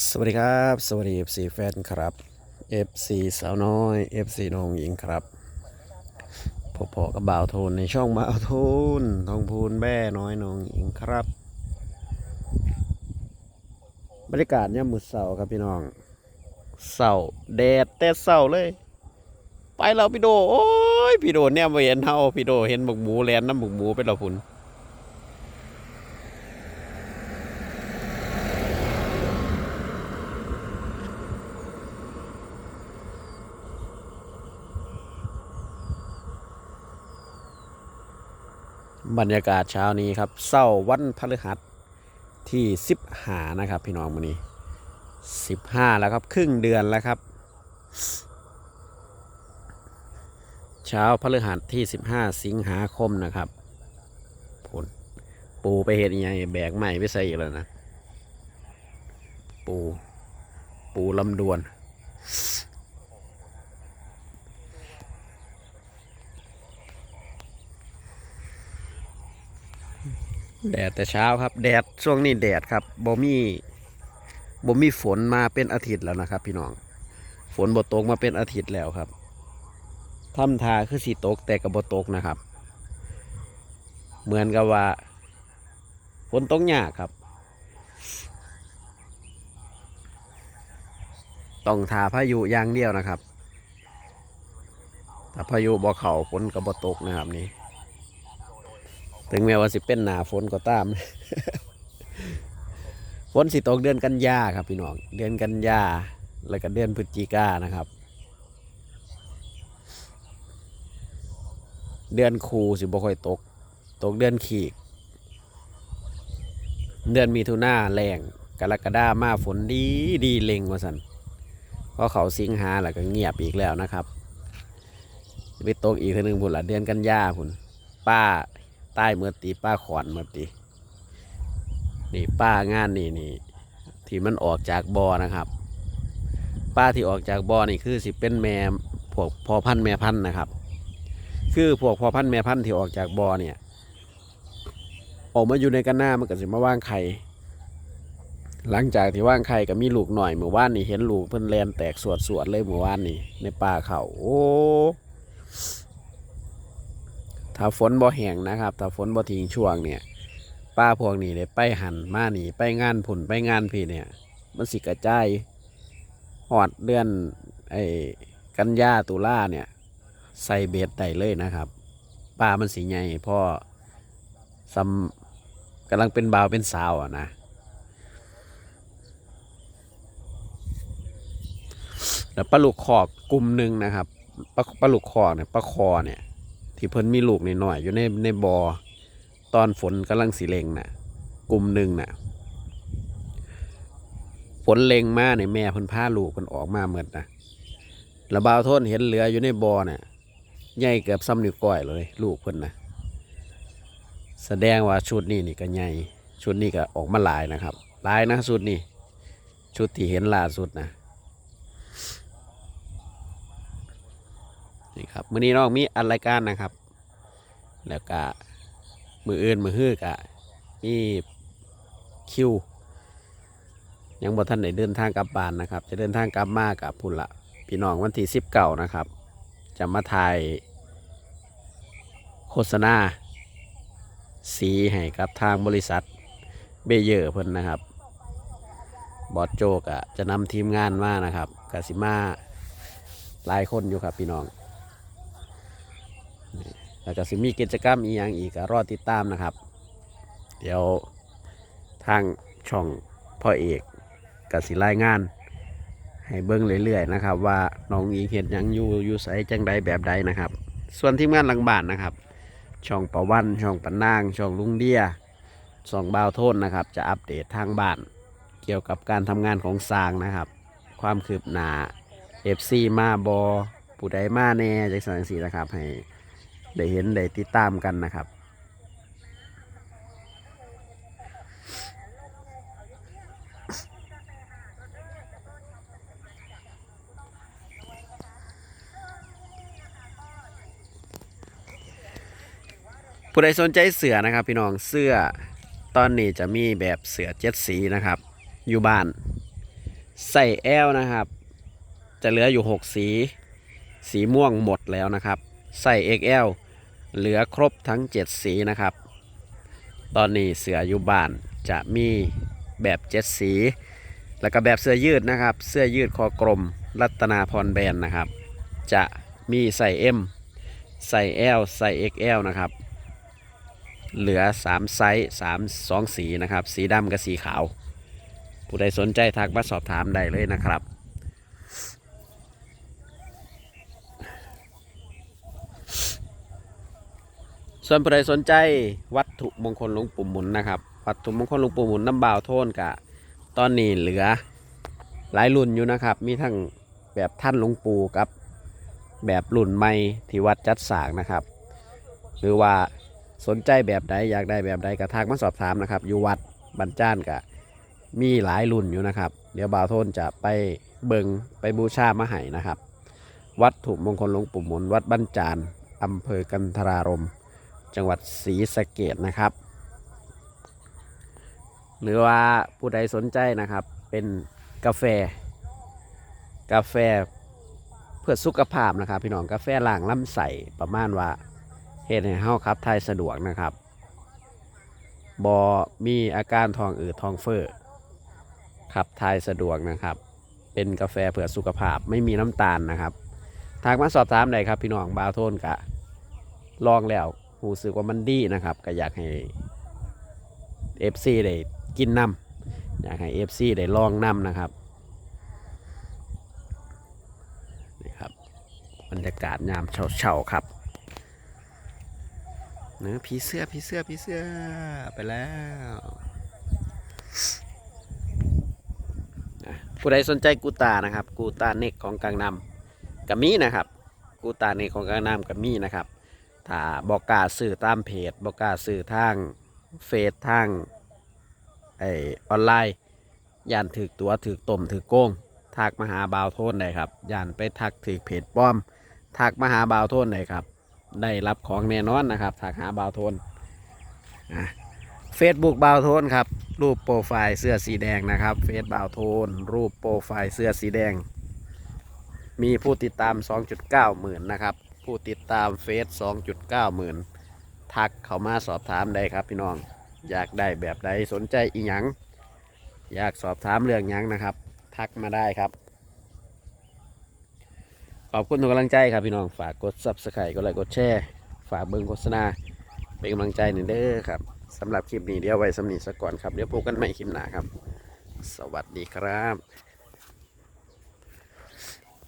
สวัสดีครับ สวัสดี FC แฟนครับ FC สาวน้อย FC น้องหญิงครับพอพอกับบ่าวโทนในช่องบ่าวโทนทองพูนแบ่น้อยน้องหญิงครับ บรรยากาศเนี่ยมืดเสาครับพี่น้องเสาแดดแต่เสาเลย ไปแล้วพี่โด โอ้ยพี่โดเนี่ยมาเห็นเฮาพี่โดเห็นบุกหมูแลนน้ำบุกหมูไปแล้วพุ่น บรรยากาศเช้านี้ครับเศร้าวันพฤหัสที่สิบหานะครับ พี่น้องวันนี้สิบห้าแล้วครับ ครึ่งเดือนแล้วครับ เช้าพฤหัสที่สิบห้าสิงหาคมนะครับผลปูไปเห็นยังไงแบกใหม่ไปใส่อีกแล้วนะ ปู ปูลำดวน แดดแต่เช้าครับ แดดช่วงนี้แดดครับบ่มีบ่มีฝนมาเป็นอาทิตย์แล้วนะครับ พี่น้อง ฝนบ่ตกมาเป็นอาทิตย์แล้วครับทำทาคือสีตกแต่กับบ่ตกนะครับ เหมือนกับว่าฝนตกยากครับ ต้องทาพายุอย่างเดียวนะครับ ถ้าพายุบ่เข่าฝนกับบ่ตกนะครับนี่ ถึงแม้ว่าสิเป็นหนาฝนก็ตามฝนสิตกเดือนกันยาครับพี่น้องเดือนกันยาแล้วก็เดือนพฤศจิกานะครับ เดือนคูสิบ่ค่อยตก ตกเดือนขีก เดือนมีทุนาแรงกรกฎามาฝนดีดีเล็งว่าสันเพราะเขาสิงหาแล้วก็เงียบอีกแล้วนะครับไปตกอีกทีหนึ่งพุ่นละเดือนกันยาพุ่นป้า ใต้เมื่อตีป้าขอนเมื่อตีนี่ป้างานนี่นี่ที่มันออกจากบอนะครับ ป้าที่ออกจากบอนี่คือสิเป็นแม่พวกพอพันแม่พันนะครับ คือพวกพอพันแม่พันที่ออกจากบอเนี่ยออกมาอยู่ในกันหน้ามันก็สิมาว่างไข่หลังจากที่ว่างไข่ก็มีลูกหน่อยเมื่อวานนี่เห็นลูกเพิ่นแลนแตกสวดสวดๆเลยเมื่อวานนี่ในป่าเขาโอ้ ถ้าฝนบ่แห้งนะครับถ้าฝนบ่ทิ้งช่วงเนี่ยป้าพวกนี้เลยไปหันมาหนีไปงานผุ่นไปงานพี่เนี่ย มันสิกระจายหอดเดือนไอ้กันยาตุลาเนี่ย ใส่เบ็ดได้เลยนะครับป้ามันสีใหญ่พ่อซ้ำกำลังเป็นบ่าวเป็นสาวอะนะแล้วปลาลูกคอกกลุ่มหนึ่งนะครับปลาปลาลูกคอเนี่ยปลาคอเนี่ย ที่เพิ่นมีลูกหน่อยๆอยู่ในในบอ่อตอนฝนกำลังสีเลงน่ะ กลุ่มหนึ่งน่ะฝนเลงมาในยแม่เพิ่นพาลูกเพิ่นออกมาเหมือนนะระบาวโทนเห็นเหลืออยู่ในบอ่อน่ะใหญ่เกือบซ้ำนิ้วก้อยเลย ลูกเพิ่นนะแสดงว่าชุดนี้นี่ก็ใหญ่ชุดนี้ก็ออกมาหลายนะครับหลายนะชุดนี้ชุดที่เห็นล่าสุดนะ นี่ครับมื้อนี้น้องมีอัดรายการนะครับ แล้วก็มืออื่นมือฮื้อกะมีคิว ยังบ่ทันได้เดินทางกลับบ้านนะครับ จะเดินทางกลับมากับพุ่นละพี่น้องวันที่สิบเก้านะครับ จะมาถ่ายโฆษณา สีให้กับทางบริษัทเบเยอร์เพิ่นนะครับ บอสโจกะจะนำทีมงานมานะครับกสิมาหลายคนอยู่ครับพี่น้อง แล้วก็สิมีกิจกรรมอีกอย่างอีกก็รอติดตามนะครับ เดี๋ยวทางช่องพ่อเอกกับสิรายงาน ให้เบิ้งเรื่อยๆนะครับ ว่าน้องอีเห็นยังอยู่อยู่ใสจังใดแบบใดนะครับ ส่วนทีมงานหลังบ้านนะครับ ช่องประวันช่องปันนาง ช่องลุงเดียช่องบ่าวโทนนะครับ จะอัปเดตทางบ้าน เกี่ยวกับการทำงานของสางนะครับ ความคืบหน้า FC มาบอผู้ใดมาแน่จากสังสีนะครับให้ ได้เห็นได้ติดตามกันนะครับ ผู้ใดสนใจเสือนะครับ พี่น้องเสื้อตอนนี้จะมีแบบเสือเจ็ดสีนะครับ อยู่บ้านใส่ L นะครับ จะเหลืออยู่ 6 สี สีม่วงหมดแล้วนะครับ ใส่ XL เหลือครบทั้ง 7 สีนะครับ ตอนนี้เสืออยู่บ้านจะมีแบบ 7 สี แล้วก็แบบเสื้อยืดนะครับ เสื้อยืดคอกลมรัตนาพรแบรนด์นะครับ จะมีใส่ M ใส่ L ใส่ XL นะครับ เหลือ 3 ไซส์3 2 สีนะครับ สีดำกับสีขาว ผู้ใดสนใจทักมาสอบถามได้เลยนะครับ ส่วนผู้ใดสนใจวัตถุมงคลหลวงปู่หมุนนะครับ วัตถุมงคลหลวงปู่หมุนน้ำบ่าวโทนกะ ตอนนี้เหลือหลายรุ่นอยู่นะครับ มีทั้งแบบท่านหลวงปู่กับ แบบรุ่นใหม่ที่วัดจัดสางนะครับ หรือว่าสนใจแบบใดอยากได้แบบใดก็ทักมาสอบถามนะครับ อยู่วัดบันจ้านกะมีหลายรุ่นอยู่นะครับ เดี๋ยวบ่าวโทนจะไปเบิงไปบูชามาให้นะครับ วัดถุมงคลหลวงปู่หมุนวัดบ้านจานอำเภอกันทรารม จังหวัดศรีสะเกดนะครับ หรือว่าผู้ใดสนใจนะครับเป็นกาแฟ กาแฟเพื่อสุขภาพนะครับ พี่น้องกาแฟล้างลำไส้ประมาณว่าเฮ็ดให้เฮาขับถ่ายสะดวกนะครับบอมีอาการท้องอืดท้องเฟ้อขับถ่ายสะดวกนะครับ เป็นกาแฟเพื่อสุขภาพไม่มีน้ำตาลนะครับ ทางมาสอบถามได้ครับพี่น้องบาโทนกะลองแล้ว รู้สึกว่ามันดีนะครับ ก็อยากให้ FC ได้กินน้ำอยากให้ FC ได้ลองน้ำนะครับนี่ครับบรรยากาศยามเช้าๆครับเนื้อผีเสื้อผีเสื้อผีเสื้อไปแล้วผู้ใดสนใจกูตานะครับ กูตาเน็กของกลางนำกับมีนะครับ กูตาเน็กของกลางนำกับมีนะครับ ถ้าบอกกาสื่อตามเพจบอกกาสื่อทางเฟซทางไอออนไลน์ย่านถือตัวถือต้มถือโกงทักมาหาบาวโทนได้ครับย่านไปทักถือเพจป้อมทักมาหาบาวโทนได้ครับ ได้รับของแน่นอนนะครับทักหาบาวโทนเฟซบุ๊กบาวโทนครับ รูปโปรไฟล์เสื้อสีแดงนะครับเฟซบาวโทน รูปโปรไฟล์เสื้อสีแดง มีผู้ติดตาม 2.9 หมื่นนะครับ ผู้ติดตามเฟซ2.9หมื่นทักเข้ามาสอบถามได้ครับพี่น้อง อยากได้แบบใดสนใจอีหยัง อยากสอบถามเรื่องหยังนะครับ ทักมาได้ครับ ขอบคุณทุกกำลังใจครับพี่น้องฝากกด subscribe กดไลค์กดแชร์ฝากเบิ่งโฆษณา เป็นกำลังใจหนึ่งเด้อครับสำหรับคลิปนี้เดี๋ยวไว้สำนีสักก่อนครับ เดี๋ยวพบกันใหม่คลิปหน้าครับ สวัสดีครับ